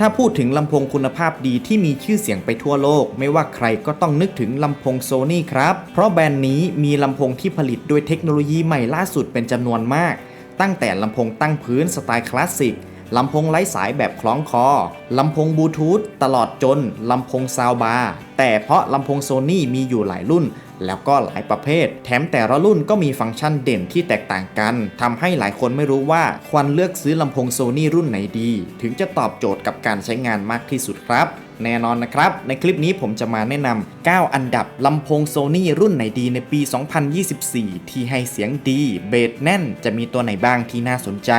ถ้าพูดถึงลำโพงคุณภาพดีที่มีชื่อเสียงไปทั่วโลก ไม่ว่าใครก็ต้องนึกถึงลำโพงโซนี่ครับ เพราะแบรนด์นี้มีลำโพงที่ผลิตด้วยเทคโนโลยีใหม่ล่าสุดเป็นจำนวนมาก ตั้งแต่ลำโพงตั้งพื้นสไตล์คลาสสิกลำโพงไร้สายแบบคล้องคอ ลำโพงบลูทูธตลอดจน ลำโพงซาวบาร์แต่เพราะลำโพงโซนี่มีอยู่หลายรุ่น แล้วก็หลายประเภท แถมแต่ละรุ่นก็มีฟังก์ชันเด่นที่แตกต่างกันทำให้หลายคนไม่รู้ว่าควรเลือกซื้อลำโพงโซนี่รุ่นไหนดี ถึงจะตอบโจทย์กับการใช้งานมากที่สุดครับแน่นอนนะครับ ในคลิปนี้ผมจะมาแนะนำ 9 อันดับลำโพงโซนี่รุ่นไหนดีในปี 2024 ที่ให้เสียงดี เบสแน่น จะมีตัวไหนบ้างที่น่าสนใจ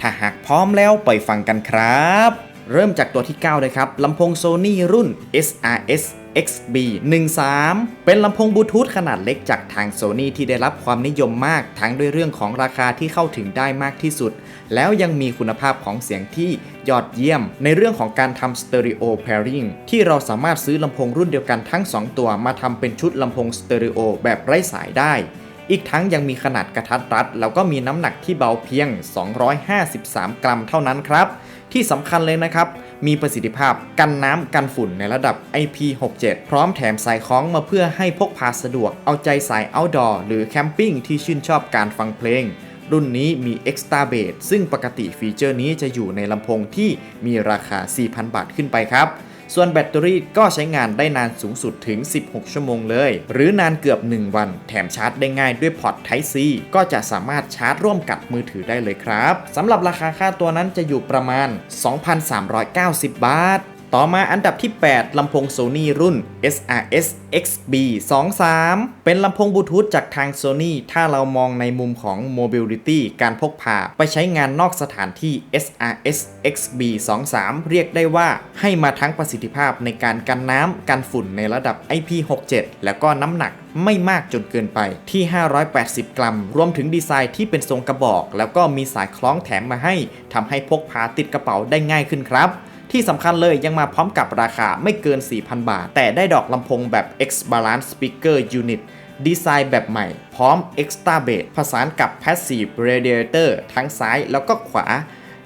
ถ้าหากพร้อมแล้วไปฟังกันครับ เริ่มจากตัวที่ 9 เลยครับ ลำโพง Sony รุ่น SRS XB 13เป็นลำโพงบลูทูธขนาดเล็กจากทาง Sony ที่ได้รับความนิยมมาก ทั้งด้วยเรื่องของราคาที่เข้าถึงได้มากที่สุด แล้วยังมีคุณภาพของเสียงที่ยอดเยี่ยม ในเรื่องของการทำ Stereo Pairing ที่เราสามารถซื้อลำโพงรุ่นเดียวกันทั้ง 2 ตัวมาทำเป็นชุดลำโพงสเตอริโอแบบไร้สายได้อีกทั้งยังมีขนาดกระทัดรัด แล้วก็มีน้ำหนักที่เบาเพียง 253 กรัมเท่านั้นครับ ที่สำคัญเลยนะครับ มีประสิทธิภาพกันน้ำกันฝุ่นในระดับ IP67 พร้อมแถมสายคล้องมาเพื่อให้พกพาสะดวกเอาใจสาย outdoor หรือแคมปิ้งที่ชื่นชอบการฟังเพลง รุ่นนี้มี Extra Bass ซึ่งปกติฟีเจอร์นี้จะอยู่ในลำโพงที่มีราคา 4,000 บาทขึ้นไปครับ ส่วนแบตเตอรี่ก็ใช้งานได้นานสูงสุดถึง 16 ชั่วโมงเลย หรือนานเกือบ 1 วัน แถมชาร์จได้ง่ายด้วยพอร์ต Type C ก็จะสามารถชาร์จร่วมกับมือถือได้เลยครับสำหรับราคาค่าตัวนั้นจะอยู่ประมาณ 2,390 บาท ต่อมาอันดับที่ 8 ลำโพง Sony รุ่น SRS XB 23เป็นลำโพงบลูทูธจากทาง Sony ถ้าเรามองในมุมของ Mobility การพกพาไปใช้งานนอกสถานที่ SRS XB 23เรียกได้ว่าให้มาทั้งประสิทธิภาพในการกันน้ำกันฝุ่นในระดับ IP67 แล้วก็น้ำหนักไม่มากจนเกินไปที่ 580 กรัม รวมถึงดีไซน์ที่เป็นทรงกระบอก แล้วก็มีสายคล้องแถมมาให้ทำให้พกพาติดกระเป๋าได้ง่ายขึ้นครับ ที่สำคัญเลยยังมาพร้อมกับราคาไม่เกิน 4,000 บาท แต่ได้ดอกลำโพงแบบ X Balance Speaker Unit ดีไซน์แบบใหม่ พร้อม Extra Bass ผสานกับ Passive Radiator ทั้งซ้ายแล้วก็ขวา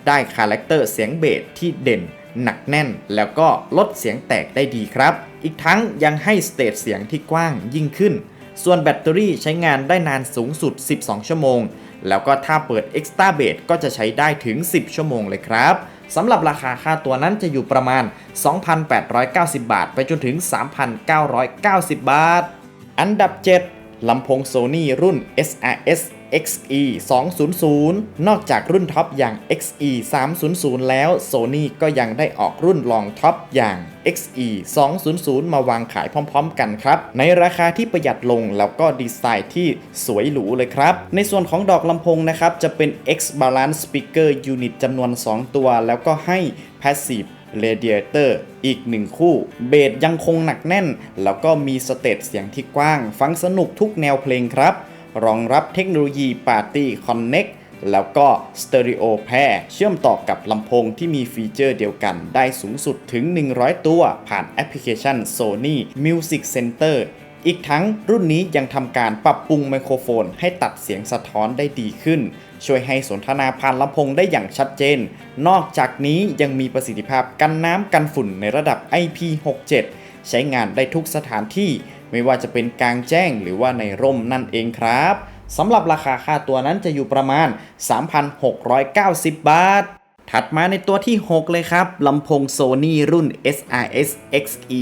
ได้คาแรคเตอร์เสียงเบสที่เด่น หนักแน่น แล้วก็ลดเสียงแตกได้ดีครับ อีกทั้งยังให้สเตจเสียงที่กว้างยิ่งขึ้น ส่วนแบตเตอรี่ใช้งานได้นานสูงสุด 12 ชั่วโมง แล้วก็ถ้าเปิด Extra Bass ก็จะใช้ได้ถึง 10 ชั่วโมงเลยครับ สำหรับราคาค่าตัวนั้นจะอยู่ประมาณ 2,890 บาท ไปจนถึง 3,990 บาท อันดับ 7ลำโพงโซนี่รุ่น SRS XE 200 นอกจากรุ่นท็อปอย่าง XE 300 แล้ว Sony ก็ยังได้ออกรุ่นรองท็อปอย่าง XE 200 มาวางขายพร้อมๆ กันครับ ในราคาที่ประหยัดลงแล้วก็ดีไซน์ที่สวยหรูเลยครับ ในส่วนของดอกลำโพงนะครับ จะเป็น X Balance Speaker Unit จำนวน 2 ตัว แล้วก็ให้ Passive Radiator อีก1คู่ เบสยังคงหนักแน่น แล้วก็มีสเตจเสียงที่กว้าง ฟังสนุกทุกแนวเพลงครับ รองรับเทคโนโลยี Party Connect แล้วก็ Stereo Pair เชื่อมต่อกับลำโพงที่มีฟีเจอร์เดียวกันได้สูงสุดถึง 100 ตัว ผ่านแอปพลิเคชัน Sony Music Center อีกทั้งรุ่นนี้ยังทำการปรับปรุงไมโครโฟนให้ตัดเสียงสะท้อนได้ดีขึ้น ช่วยให้สนทนาผ่านลำโพงได้อย่างชัดเจน นอกจากนี้ยังมีประสิทธิภาพกันน้ำกันฝุ่นในระดับ IP67 ใช้งานได้ทุกสถานที่ ไม่ว่าจะเป็นกลางแจ้งหรือว่าในร่มนั่นเองครับสำหรับราคาค่าตัวนั้นจะอยู่ประมาณ 3,690 บาท ถัดมาในตัวที่ 6 เลยครับลำโพง Sony รุ่น SRS XE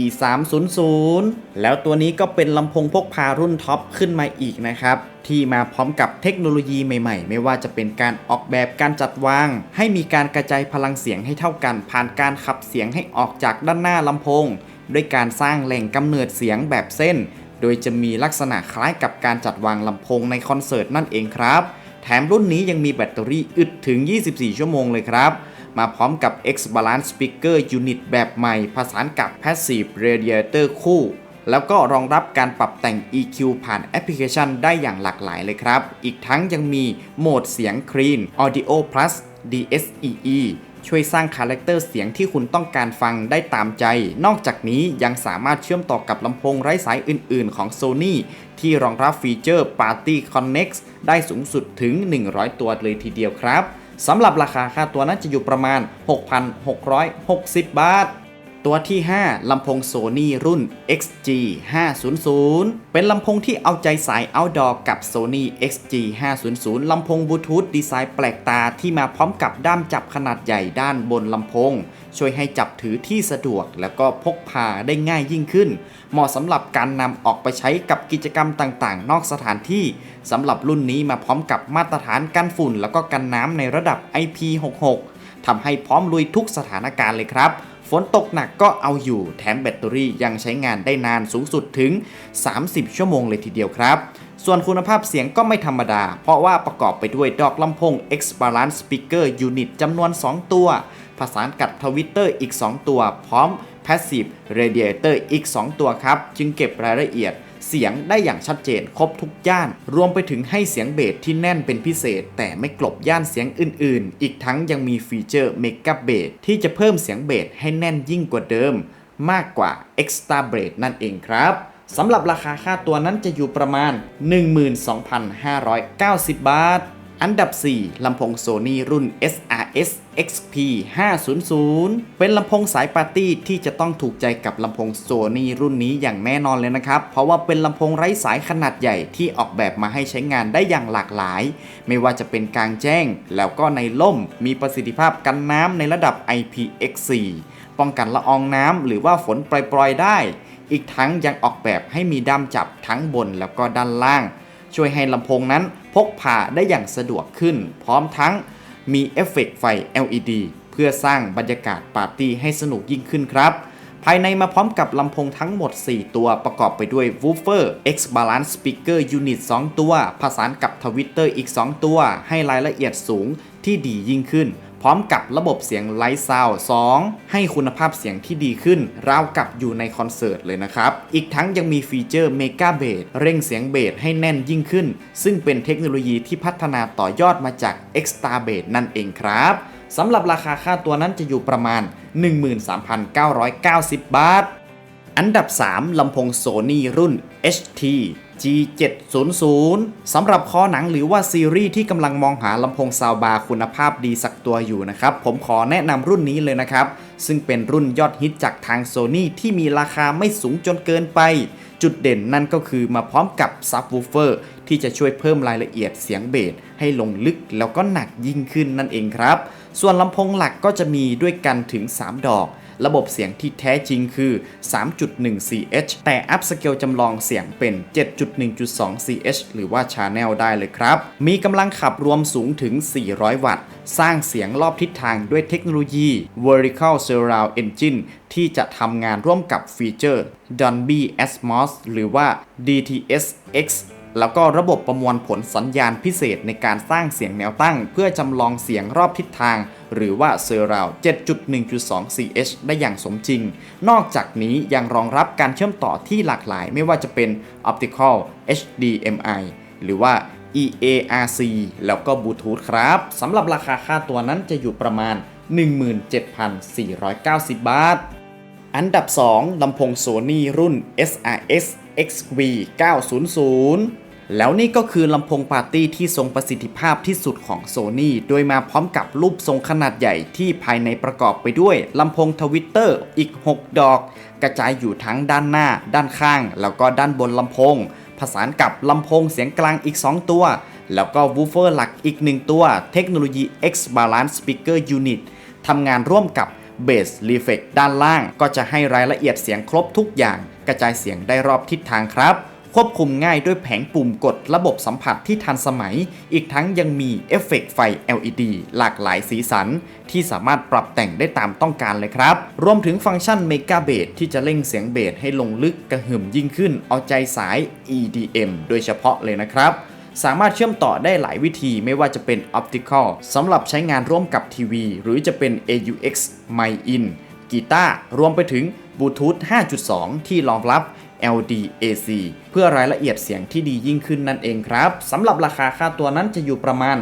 300แล้วตัวนี้ก็เป็นลำโพงพกพารุ่นท็อปขึ้นมาอีกนะครับ ที่มาพร้อมกับเทคโนโลยีใหม่ๆ ไม่ว่าจะเป็นการออกแบบการจัดวาง ให้มีการกระจายพลังเสียงให้เท่ากัน ผ่านการขับเสียงให้ออกจากด้านหน้าลำโพง ด้วยการสร้างแหล่งกำเนิดเสียงแบบเส้น โดยจะมีลักษณะคล้ายกับการจัดวางลำโพงในคอนเสิร์ตนั่นเองครับ แถมรุ่นนี้ยังมีแบตเตอรี่อึดถึง 24 ชั่วโมงเลยครับ มาพร้อมกับ X Balance Speaker Unit แบบใหม่ผสานกับ Passive Radiator คู่ แล้วก็รองรับการปรับแต่ง EQ ผ่านแอปพลิเคชันได้อย่างหลากหลายเลยครับ อีกทั้งยังมีโหมดเสียง Clean Audio Plus DSEE ช่วยสร้างคาแรคเตอร์เสียงที่คุณต้องการฟังได้ตามใจ นอกจากนี้ยังสามารถเชื่อมต่อกับลำโพงไร้สายอื่น ๆ ของ Sony ที่รองรับฟีเจอร์ Party Connect ได้สูงสุดถึง 100 ตัวเลยทีเดียวครับ สำหรับราคาค่าตัวนั้นจะอยู่ประมาณ 6,660 บาท ตัวที่ 5 ลำโพง Sony รุ่น XG 500เป็นลำโพงที่เอาใจสาย outdoor กับ Sony XG 500ลำโพงบลูทูธดีไซน์แปลกตาที่มาพร้อมกับด้ามจับขนาดใหญ่ด้านบนลำโพง ช่วยให้จับถือที่สะดวกแล้วก็พกพาได้ง่ายยิ่งขึ้น เหมาะสำหรับการนำออกไปใช้กับกิจกรรมต่างๆ นอกสถานที่สำหรับรุ่นนี้มาพร้อมกับมาตรฐานกันฝุ่น แล้วก็กันน้ำในระดับ IP66 ทำให้พร้อมลุยทุกสถานการณ์เลยครับ ฝนตกหนักก็เอาอยู่ แถมแบตเตอรี่ยังใช้งานได้นานสูงสุดถึง 30 ชั่วโมงเลยทีเดียวครับ ส่วนคุณภาพเสียงก็ไม่ธรรมดา เพราะว่าประกอบไปด้วยดอกลำโพง X Balance Speaker Unit จำนวน 2 ตัว ผสานกับทวิตเตอร์อีก 2 ตัว พร้อม Passive Radiator อีก 2 ตัวครับ จึงเก็บรายละเอียด เสียงได้อย่างชัดเจนครบทุกย่าน รวมไปถึงให้เสียงเบสที่แน่นเป็นพิเศษ แต่ไม่กลบย่านเสียงอื่น ๆ อีกทั้งยังมีฟีเจอร์เมกะเบสที่จะเพิ่มเสียงเบสให้แน่นยิ่งกว่าเดิม มากกว่า Extra Bass นั่นเองครับสำหรับราคาค่าตัวนั้นจะอยู่ประมาณ 12,590 บาท อันดับ 4 ลำโพง Sony รุ่น SRS XP 500 เป็นลำโพงสายปาร์ตี้ที่จะต้องถูกใจกับลำโพง Sony รุ่นนี้อย่างแน่นอนเลยนะครับ เพราะว่าเป็นลำโพงไร้สายขนาดใหญ่ที่ออกแบบมาให้ใช้งานได้อย่างหลากหลาย ไม่ว่าจะเป็นกลางแจ้ง แล้วก็ในล่ม มีประสิทธิภาพกันน้ำในระดับ IPX4 ป้องกันละอองน้ำหรือว่าฝนปล่อยๆได้ อีกทั้งยังออกแบบให้มีด้ามจับทั้งบนแล้วก็ด้านล่าง ช่วยให้ลำโพงนั้นพกพาได้อย่างสะดวกขึ้น พร้อมทั้งมีเอฟเฟกต์ไฟ LED เพื่อสร้างบรรยากาศปาร์ตี้ให้สนุกยิ่งขึ้นครับ ภายในมาพร้อมกับลำโพงทั้งหมด 4 ตัวประกอบไปด้วย Woofer X Balance Speaker Unit 2 ตัว ผสานกับทวิตเตอร์อีก 2 ตัว ให้รายละเอียดสูงที่ดียิ่งขึ้น พร้อมกับระบบเสียงไลท์ซาวด์2ให้คุณภาพเสียงที่ดีขึ้น ราวกับอยู่ในคอนเสิร์ตเลยนะครับ อีกทั้งยังมีฟีเจอร์เมกาเบสเร่งเสียงเบสให้แน่นยิ่งขึ้น ซึ่งเป็นเทคโนโลยีที่พัฒนาต่อยอดมาจาก Extra b a s นั่นเองครับสำหรับราคาค่าตัวนั้นจะอยู่ประมาณ 13,990 บาท อันดับ 3ลำโพง Sony รุ่น HT G700 สำหรับคอหนังหรือว่าซีรีส์ที่กำลังมองหาลำโพงซาวบาร์คุณภาพดีสักตัวอยู่นะครับ ผมขอแนะนำรุ่นนี้เลยนะครับ ซึ่งเป็นรุ่นยอดฮิตจากทาง Sony ที่มีราคาไม่สูงจนเกินไป จุดเด่นนั่นก็คือมาพร้อมกับซับวูเฟอร์ที่จะช่วยเพิ่มรายละเอียดเสียงเบสให้ลงลึกแล้วก็หนักยิ่งขึ้นนั่นเองครับ ส่วนลำโพงหลักก็จะมีด้วยกันถึง 3 ดอก ระบบเสียงที่แท้จริงคือ 3.1 CH แต่อัพสเกลจำลองเสียงเป็น 7.1.2 CH หรือว่า Channel ได้เลยครับ มีกำลังขับรวมสูงถึง 400 วัตต์ สร้างเสียงรอบทิศทางด้วยเทคโนโลยี Vertical Surround Engine ที่จะทำงานร่วมกับฟีเจอร์ Dolby Atmos หรือว่า DTS:X แล้วก็ระบบประมวลผลสัญญาณพิเศษในการสร้างเสียงแนวตั้ง เพื่อจำลองเสียงรอบทิศทาง หรือว่า Surround 7.1.2 CH ได้อย่างสมจริง นอกจากนี้ยังรองรับการเชื่อมต่อที่หลากหลาย ไม่ว่าจะเป็น Optical HDMI หรือว่า EARC แล้วก็บลูทูธครับสำหรับราคาค่าตัวนั้นจะอยู่ประมาณ 17,490 บาท อันดับ 2ลำโพง Sony รุ่น SRS XV 900 แล้วนี่ก็คือลำโพงปาร์ตี้ที่ทรงประสิทธิภาพที่สุดของ Sony โดยมาพร้อมกับรูปทรงขนาดใหญ่ที่ภายในประกอบไปด้วยลำโพงทวิตเตอร์อีก 6 ดอก กระจายอยู่ทั้งด้านหน้า ด้านข้าง แล้วก็ด้านบนลำโพง ผสานกับลำโพงเสียงกลางอีก 2 ตัว แล้วก็วูฟเฟอร์หลักอีก 1 ตัว เทคโนโลยี X Balance Speaker Unit ทำงานร่วมกับเบสรีเฟกด้านล่าง ก็จะให้รายละเอียดเสียงครบทุกอย่าง กระจายเสียงได้รอบทิศทางครับ ควบคุมง่ายด้วยแผงปุ่มกดระบบสัมผัสที่ทันสมัย อีกทั้งยังมีเอฟเฟกต์ไฟ LED หลากหลายสีสัน ที่สามารถปรับแต่งได้ตามต้องการเลยครับ รวมถึงฟังก์ชัน Mega b a s ที่จะเร่งเสียงเบสให้ลงลึกกระหึ่มยิ่งขึ้น เอาใจสาย EDM โดยเฉพาะเลยนะครับสามารถเชื่อมต่อได้หลายวิธีไม่ว่าจะเป็น Optical สำหรับใช้งานร่วมกับทีวี หรือจะเป็น AUX Mic In กีตาร์รวมไปถึงบลูทูธ5.2 ที่รองรับ LDAC เพื่อรายละเอียดเสียงที่ดียิ่งขึ้นนั่นเองครับสำหรับราคาค่าตัวนั้นจะอยู่ประมาณ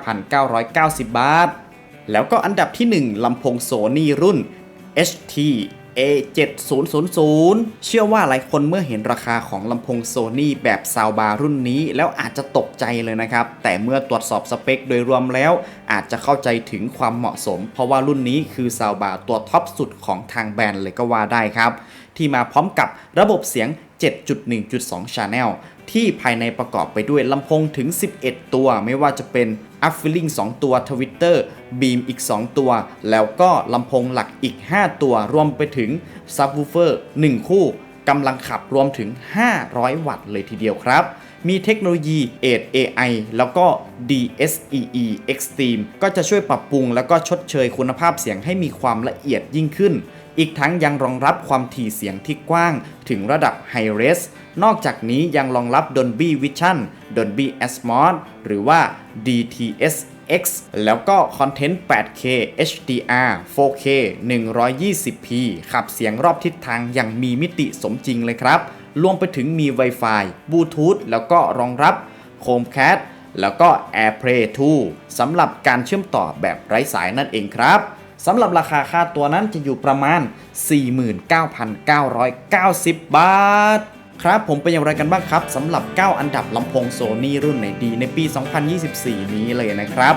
29,990 บาท แล้วก็อันดับที่ 1ลำโพง Sony รุ่น HT A7000 เชื่อว่าหลายคนเมื่อเห็นราคาของลำโพงโซนี่แบบซาวบาร์รุ่นนี้ แล้วอาจจะตกใจเลยนะครับ แต่เมื่อตรวจสอบสเปคโดยรวมแล้ว อาจจะเข้าใจถึงความเหมาะสม เพราะว่ารุ่นนี้คือซาวบาร์ตัวท็อปสุดของทางแบรนด์เลยก็ว่าได้ครับ ที่มาพร้อมกับระบบเสียง 7.1.2 Channel ที่ภายในประกอบไปด้วยลำโพงถึง 11 ตัว ไม่ว่าจะเป็น u p f i l l i n g 2 ตัว Twitter Beam อีก 2 ตัว แล้วก็ลำโพงหลักอีก 5 ตัว รวมไปถึง Subwoofer 1 คู่กำลังขับรวมถึง 500 วัตต์เลยทีเดียวครับ มีเทคโนโลยี Edge AI แล้วก็ DSEE Extreme ก็จะช่วยปรับปรุงแล้วก็ชดเชยคุณภาพเสียงให้มีความละเอียดยิ่งขึ้น อีกทั้งยังรองรับความถี่เสียงที่กว้างถึงระดับ High Res นอกจากนี้ยังรองรับ Dolby Vision Dolby Atmos หรือว่า DTS X แล้วก็คอนเทนต์ 8K HDR 4K 120p ขับเสียงรอบทิศทางอย่างมีมิติสมจริงเลยครับ รวมไปถึงมี Wi-Fi Bluetooth แล้วก็รองรับ Chromecast แล้วก็ AirPlay 2สำหรับการเชื่อมต่อแบบไร้สายนั่นเองครับสำหรับราคาค่าตัวนั้นจะอยู่ประมาณ 49,990 บาท ครับผมเป็นอย่างไรกันบ้างครับสำหรับ 9 อันดับลำโพงโซนี่รุ่นไหนดีในปี 2024 นี้เลยนะครับ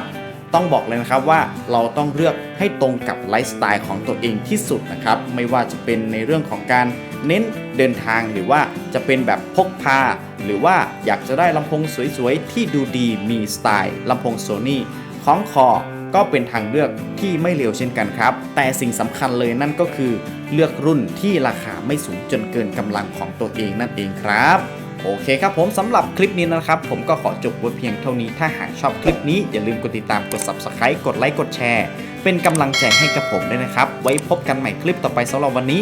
ต้องบอกเลยนะครับว่าเราต้องเลือกให้ตรงกับไลฟ์สไตล์ของตัวเองที่สุดนะครับ ไม่ว่าจะเป็นในเรื่องของการ เน้นเดินทางหรือว่าจะเป็นแบบพกพา หรือว่าอยากจะได้ลำโพงสวยๆ ที่ดูดีมีสไตล์ลำโพงโซนี่ของคอก็เป็นทางเลือกที่ไม่เร็วเช่นกันครับ แต่สิ่งสำคัญเลยนั่นก็คือ เลือกรุ่นที่ราคาไม่สูงจนเกินกำลังของตัวเองนั่นเองครับโอเคครับผมสำหรับคลิปนี้นะครับ ผมก็ขอจบไว้เพียงเท่านี้ ถ้าหากชอบคลิปนี้อย่าลืมกดติดตามกด subscribe กดไลค์กดแชร์ เป็นกำลังใจให้กับผมด้วยนะครับ ไว้พบกันใหม่คลิปต่อไปสำหรับวันนี้